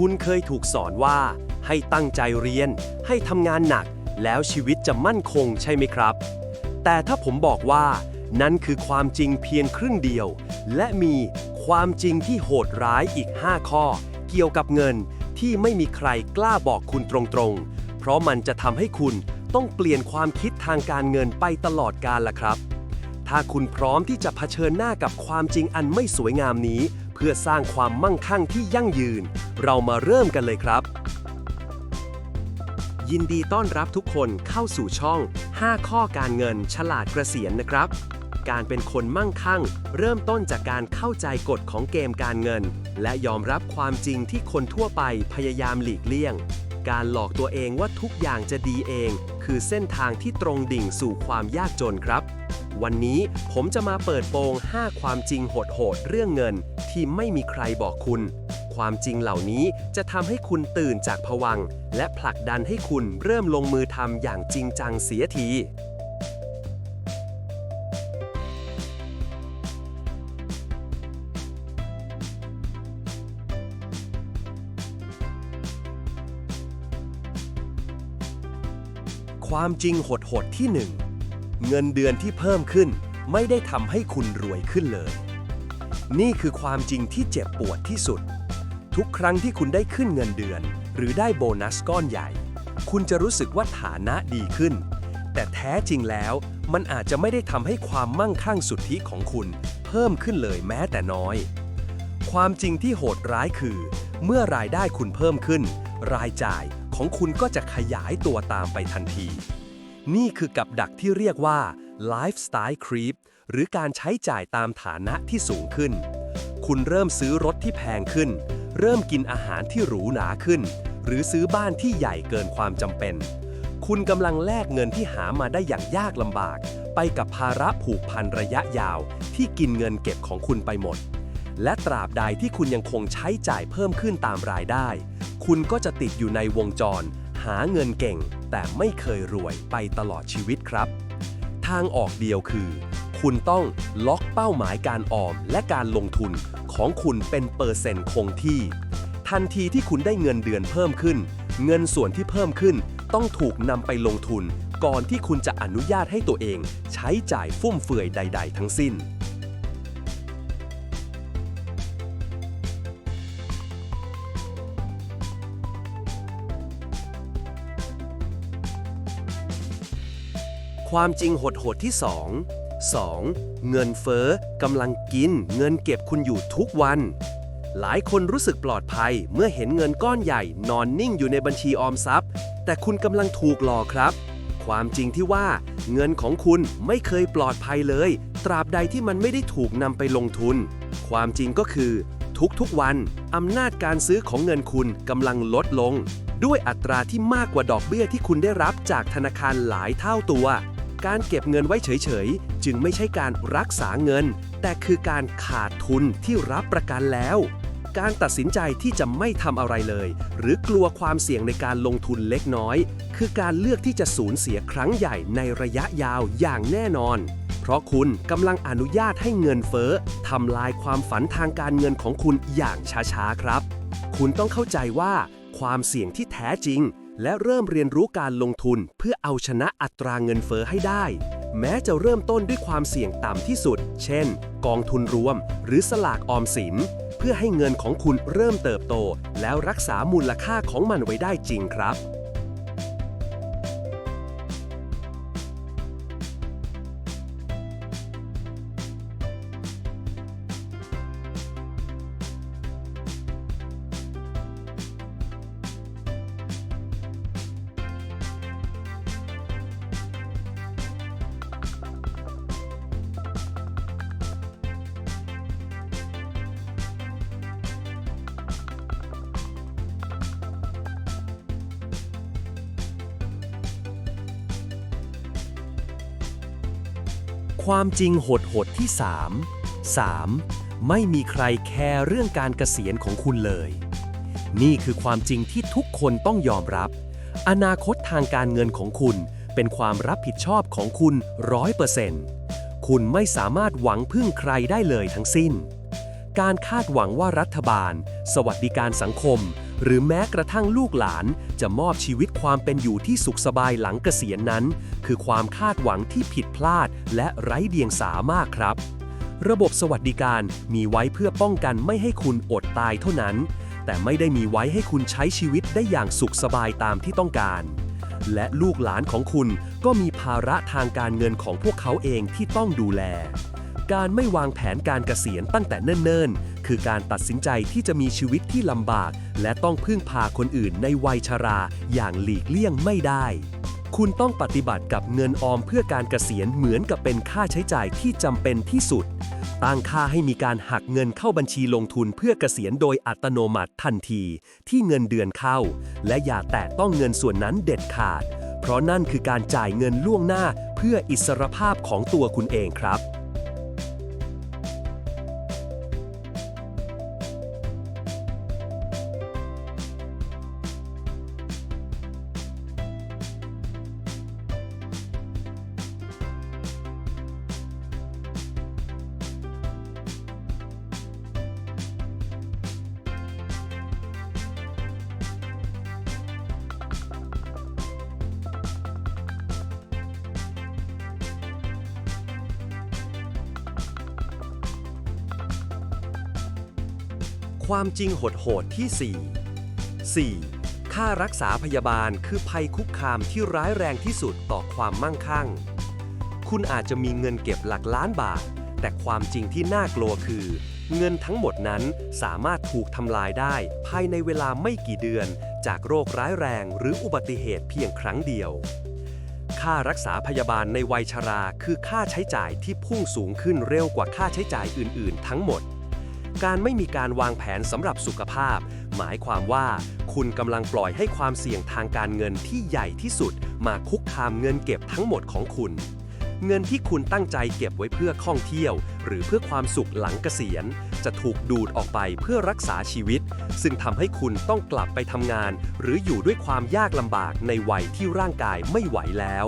คุณเคยถูกสอนว่า ให้ตั้งใจเรียน ให้ทำงานหนัก แล้วชีวิตจะมั่นคงใช่ไหมครับ แต่ถ้าผมบอกว่า นั่นคือความจริงเพียงครึ่งเดียว และมีความจริงที่โหดร้ายอีก 5 ข้อ เกี่ยวกับเงินที่ไม่มีใครกล้าบอกคุณตรงๆ เพราะมันจะทำให้คุณต้องเปลี่ยนความคิดทางการเงินไปตลอดกาลละครับ ถ้าคุณพร้อมที่จะเผชิญหน้ากับความจริงอันไม่สวยงามนี้ เพื่อสร้างความมั่งคั่งที่ยั่งยืน เรามาเริ่มกันเลยครับ ยินดีต้อนรับทุกคนเข้าสู่ช่อง 5 ข้อการเงินฉลาดเกษียณนะครับ การเป็นคนมั่งคั่ง เริ่มต้นจากการเข้าใจกฎของเกมการเงิน และยอมรับความจริงที่คนทั่วไปพยายามหลีกเลี่ยง การหลอกตัวเองว่าทุกอย่างจะดีเอง คือเส้นทางที่ตรงดิ่งสู่ความยากจนครับ วันนี้ผมจะมาเปิดโปง 5 ความจริงโหดๆเรื่องเงิน ที่ไม่มีใครบอกคุณ ความจริงเหล่านี้จะทำให้คุณตื่นจากผวัง และผลักดันให้คุณเริ่มลงมือทำอย่างจริงจังเสียที ความจริงโหดๆที่ 1 เงินเดือนที่เพิ่มขึ้นไม่ได้ทำให้คุณรวยขึ้นเลย นี่คือความจริงที่เจ็บปวดที่สุด ทุกครั้งที่คุณได้ขึ้นเงินเดือน หรือได้โบนัสก้อนใหญ่ คุณจะรู้สึกว่าฐานะดีขึ้น แต่แท้จริงแล้วมันอาจจะไม่ได้ทำให้ความมั่งคั่งสุทธิของคุณ เพิ่มขึ้นเลยแม้แต่น้อย ความจริงที่โหดร้ายคือ เมื่อรายได้คุณเพิ่มขึ้น รายจ่าย ของคุณก็จะขยายตัวตามไปทันที นี่คือกับดักที่เรียกว่า lifestyle creep หรือการใช้จ่ายตามฐานะที่สูงขึ้น คุณเริ่มซื้อรถที่แพงขึ้น เริ่มกินอาหารที่หรูหราขึ้น หรือซื้อบ้านที่ใหญ่เกินความจำเป็น คุณกำลังแลกเงินที่หามาได้อย่างยากลำบาก ไปกับภาระผูกพันระยะยาว ที่กินเงินเก็บของคุณไปหมด และตราบใดที่คุณยังคงใช้จ่ายเพิ่มขึ้นตามรายได้ คุณก็จะติดอยู่ในวงจร หาเงินเก่ง แต่ไม่เคยรวยไปตลอดชีวิตครับ ทางออกเดียวคือ คุณต้องล็อกเป้าหมายการออมและการลงทุนของคุณเป็นเปอร์เซ็นต์คงที่ ทันทีที่คุณได้เงินเดือนเพิ่มขึ้น เงินส่วนที่เพิ่มขึ้น ต้องถูกนำไปลงทุน ก่อนที่คุณจะอนุญาตให้ตัวเอง ใช้จ่ายฟุ่มเฟือยใด ๆ ทั้งสิ้น ความจริงโหดที่ 2 2. เงินเฟ้อกำลังกินเงินเก็บคุณอยู่ทุกวัน หลายคนรู้สึกปลอดภัยเมื่อเห็นเงินก้อนใหญ่นอนนิ่งอยู่ในบัญชีออมทรัพย์ แต่คุณกำลังถูกหลอกครับ ความจริงที่ว่า เงินของคุณไม่เคยปลอดภัยเลย ตราบใดที่มันไม่ได้ถูกนำไปลงทุน ความจริงก็คือ ทุกๆวันอำนาจการซื้อของเงินคุณกำลังลดลง ด้วยอัตราที่มากกว่าดอกเบี้ยที่คุณได้รับจากธนาคารหลายเท่าตัว การเก็บเงินไว้เฉยๆ จึงไม่ใช่การรักษาเงิน แต่คือการขาดทุนที่รับประกันแล้ว การตัดสินใจที่จะไม่ทำอะไรเลย หรือกลัวความเสี่ยงในการลงทุนเล็กน้อย คือการเลือกที่จะสูญเสียครั้งใหญ่ในระยะยาวอย่างแน่นอน เพราะคุณกำลังอนุญาตให้เงินเฟ้อทำลายความฝันทางการเงินของคุณอย่างช้าๆครับ คุณต้องเข้าใจว่าความเสี่ยงที่แท้จริง และเริ่มเรียนรู้การลงทุนเพื่อเอาชนะอัตราเงินเฟ้อให้ได้ แม้จะเริ่มต้นด้วยความเสี่ยงต่ำที่สุด เช่น กองทุนรวม หรือสลากออมสิน เพื่อให้เงินของคุณเริ่มเติบโต แล้วรักษามูลค่าของมันไว้ได้จริงครับ ความจริงโหดๆที่ 3 3. ไม่มีใครแคร์เรื่องการเกษียณของคุณเลย นี่คือความจริงที่ทุกคนต้องยอมรับ อนาคตทางการเงินของคุณเป็นความรับผิดชอบของคุณร้อยเปอร์เซ็นต์คุณไม่สามารถหวังพึ่งใครได้เลยทั้งสิ้น การคาดหวังว่ารัฐบาล สวัสดิการสังคม หรือแม้กระทั่งลูกหลาน จะมอบชีวิตความเป็นอยู่ที่สุขสบายหลังเกษียณนั้น คือความคาดหวังที่ผิดพลาดและไร้เดียงสามากครับ ระบบสวัสดิการมีไว้เพื่อป้องกันไม่ให้คุณอดตายเท่านั้น แต่ไม่ได้มีไว้ให้คุณใช้ชีวิตได้อย่างสุขสบายตามที่ต้องการ และลูกหลานของคุณก็มีภาระทางการเงินของพวกเขาเองที่ต้องดูแลการไม่วางแผนการเกษียณตั้งแต่เนิ่นๆ คือการตัดสินใจที่จะมีชีวิตที่ลำบาก และต้องพึ่งพาคนอื่นในวัยชรา อย่างหลีกเลี่ยงไม่ได้ คุณต้องปฏิบัติกับเงินออมเพื่อการเกษียณเหมือนกับเป็นค่าใช้จ่ายที่จำเป็นที่สุด ตั้งค่าให้มีการหักเงินเข้าบัญชีลงทุนเพื่อเกษียณโดยอัตโนมัติทันที ที่เงินเดือนเข้า และอย่าแตะต้องเงินส่วนนั้นเด็ดขาด เพราะนั่นคือการจ่ายเงินล่วงหน้าเพื่ออิสรภาพของตัวคุณเองครับ ความจริงโหดๆที่ 4 4. ค่ารักษาพยาบาลคือภัยคุกคามที่ร้ายแรงที่สุดต่อความมั่งคั่ง คุณอาจจะมีเงินเก็บหลักล้านบาท แต่ความจริงที่น่ากลัวคือ เงินทั้งหมดนั้นสามารถถูกทำลายได้ ภายในเวลาไม่กี่เดือน จากโรคร้ายแรงหรืออุบัติเหตุเพียงครั้งเดียว ค่ารักษาพยาบาลในวัยชราคือค่าใช้จ่ายที่พุ่งสูงขึ้นเร็วกว่าค่าใช้จ่ายอื่น ๆ ทั้งหมด การไม่มีการวางแผนสำหรับสุขภาพ หมายความว่าคุณกำลังปล่อยให้ความเสี่ยงทางการเงินที่ใหญ่ที่สุด มาคุกคามเงินเก็บทั้งหมดของคุณ เงินที่คุณตั้งใจเก็บไว้เพื่อท่องเที่ยว หรือเพื่อความสุขหลังเกษียณ จะถูกดูดออกไปเพื่อรักษาชีวิต ซึ่งทำให้คุณต้องกลับไปทำงาน หรืออยู่ด้วยความยากลำบากในวัยที่ร่างกายไม่ไหวแล้ว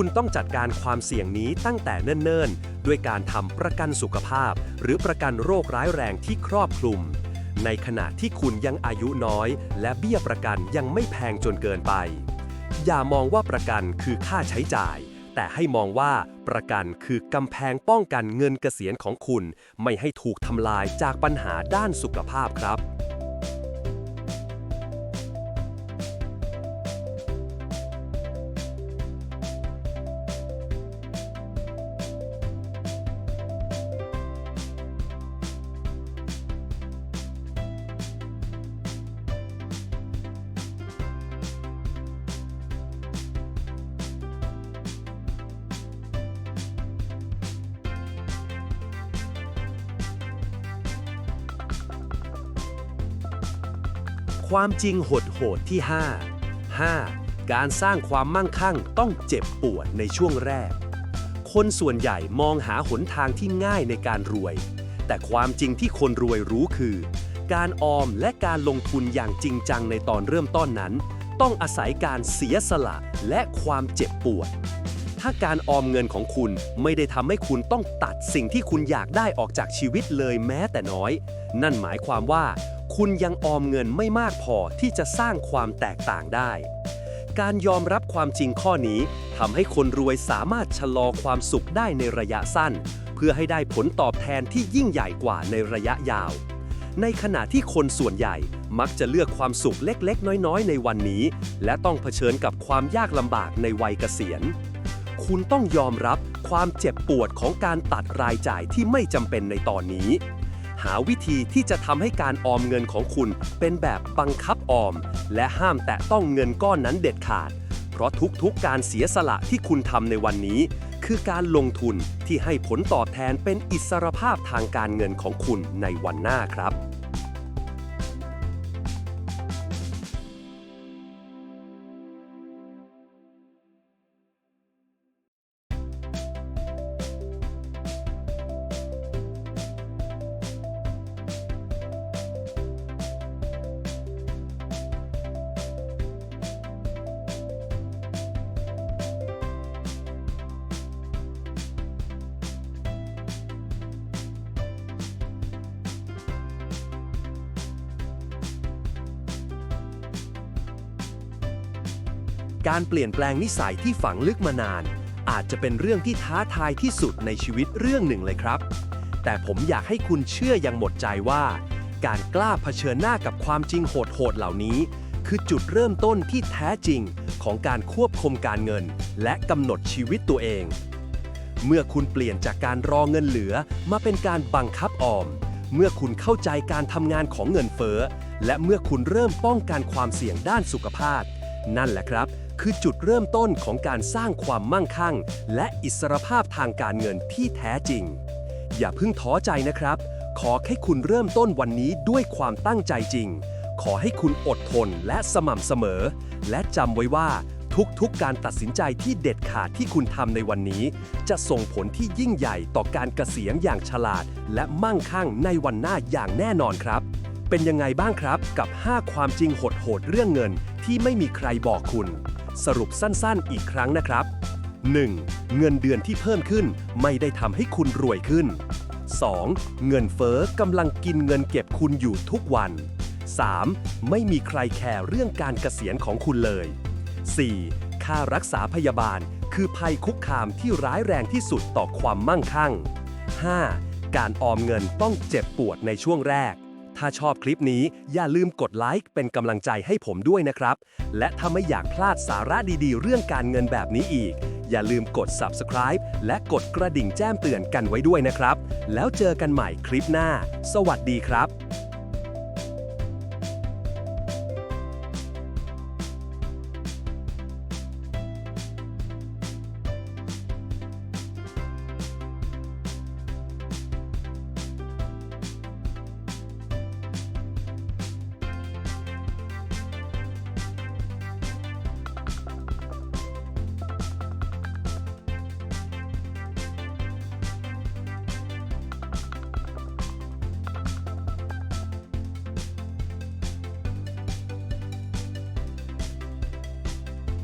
คุณต้องจัดการความเสี่ยงนี้ตั้งแต่เนิ่นๆ ด้วยการทำประกันสุขภาพ หรือประกันโรคร้ายแรงที่ครอบคลุม ในขณะที่คุณยังอายุน้อย และเบี้ยประกันยังไม่แพงจนเกินไป อย่ามองว่าประกันคือค่าใช้จ่าย แต่ให้มองว่าประกันคือกำแพงป้องกันเงินเกษียณของคุณ ไม่ให้ถูกทำลายจากปัญหาด้านสุขภาพครับ ความจริงโหดๆที่ 5 5. การสร้างความมั่งคั่งต้องเจ็บปวดในช่วงแรก คนส่วนใหญ่มองหาหนทางที่ง่ายในการรวย แต่ความจริงที่คนรวยรู้คือ การออมและการลงทุนอย่างจริงจังในตอนเริ่มต้นนั้น ต้องอาศัยการเสียสละและความเจ็บปวด ถ้าการออมเงินของคุณไม่ได้ทำให้คุณต้องตัดสิ่งที่คุณอยากได้ออกจากชีวิตเลยแม้แต่น้อย นั่นหมายความว่า คุณยังออมเงินไม่มากพอที่จะสร้างความแตกต่างได้ การยอมรับความจริงข้อนี้ทำให้คนรวยสามารถชะลอความสุขได้ในระยะสั้น เพื่อให้ได้ผลตอบแทนที่ยิ่งใหญ่กว่าในระยะยาว ในขณะที่คนส่วนใหญ่มักจะเลือกความสุขเล็กๆ น้อยๆ ในวันนี้ และต้องเผชิญกับความยากลำบากในวัยเกษียณ คุณต้องยอมรับความเจ็บปวดของการตัดรายจ่ายที่ไม่จำเป็นในตอนนี้ หาวิธีที่จะทำให้การออมเงินของคุณเป็นแบบบังคับออม และห้ามแตะต้องเงินก้อนนั้นเด็ดขาด เพราะทุกๆการเสียสละที่คุณทำในวันนี้ คือการลงทุนที่ให้ผลตอบแทนเป็นอิสรภาพทางการเงินของคุณในวันหน้าครับ การเปลี่ยนแปลงนิสัยที่ฝังลึกมานาน อาจจะเป็นเรื่องที่ท้าทายที่สุดในชีวิตเรื่องหนึ่งเลยครับ แต่ผมอยากให้คุณเชื่ออย่างหมดใจว่า การกล้าเผชิญหน้ากับความจริงโหดๆเหล่านี้ คือจุดเริ่มต้นที่แท้จริงของการควบคุมการเงิน และกำหนดชีวิตตัวเอง เมื่อคุณเปลี่ยนจากการรอเงินเหลือมาเป็นการบังคับออม เมื่อคุณเข้าใจการทำงานของเงินเฟ้อและเมื่อคุณเริ่มป้องกันความเสี่ยงด้านสุขภาพ นั่นแหละครับ คือจุดเริ่มต้นของการสร้างความมั่งคั่ง และอิสรภาพทางการเงินที่แท้จริง อย่าเพิ่งท้อใจนะครับ ขอให้คุณเริ่มต้นวันนี้ด้วยความตั้งใจจริง ขอให้คุณอดทนและสม่ำเสมอ และจำไว้ว่าทุกๆ การตัดสินใจที่เด็ดขาดที่คุณทำในวันนี้ จะส่งผลที่ยิ่งใหญ่ต่อการเกษียณอย่างฉลาด และมั่งคั่งในวันหน้าอย่างแน่นอนครับ เป็นยังไงบ้างครับ กับ 5 ความจริงโหดๆเรื่องเงินที่ไม่มีใครบอกคุณ สรุปสั้นๆ อีกครั้งนะครับ 1. เงินเดือนที่เพิ่มขึ้นไม่ได้ทำให้คุณรวยขึ้น 2. เงินเฟ้อกำลังกินเงินเก็บคุณอยู่ทุกวัน 3. ไม่มีใครแคร์เรื่องการเกษียณของคุณเลย 4. ค่ารักษาพยาบาล คือภัยคุกคามที่ร้ายแรงที่สุดต่อความมั่งคั่ง 5. การออมเงินต้องเจ็บปวดในช่วงแรก ถ้าชอบคลิปนี้อย่าลืมกดไลค์เป็นกำลังใจให้ผมด้วยนะครับ และถ้าไม่อยากพลาดสาระดีๆ เรื่องการเงินแบบนี้อีก อย่าลืมกด subscribe และกดกระดิ่งแจ้งเตือนกันไว้ด้วยนะครับ แล้วเจอกันใหม่คลิปหน้า สวัสดีครับ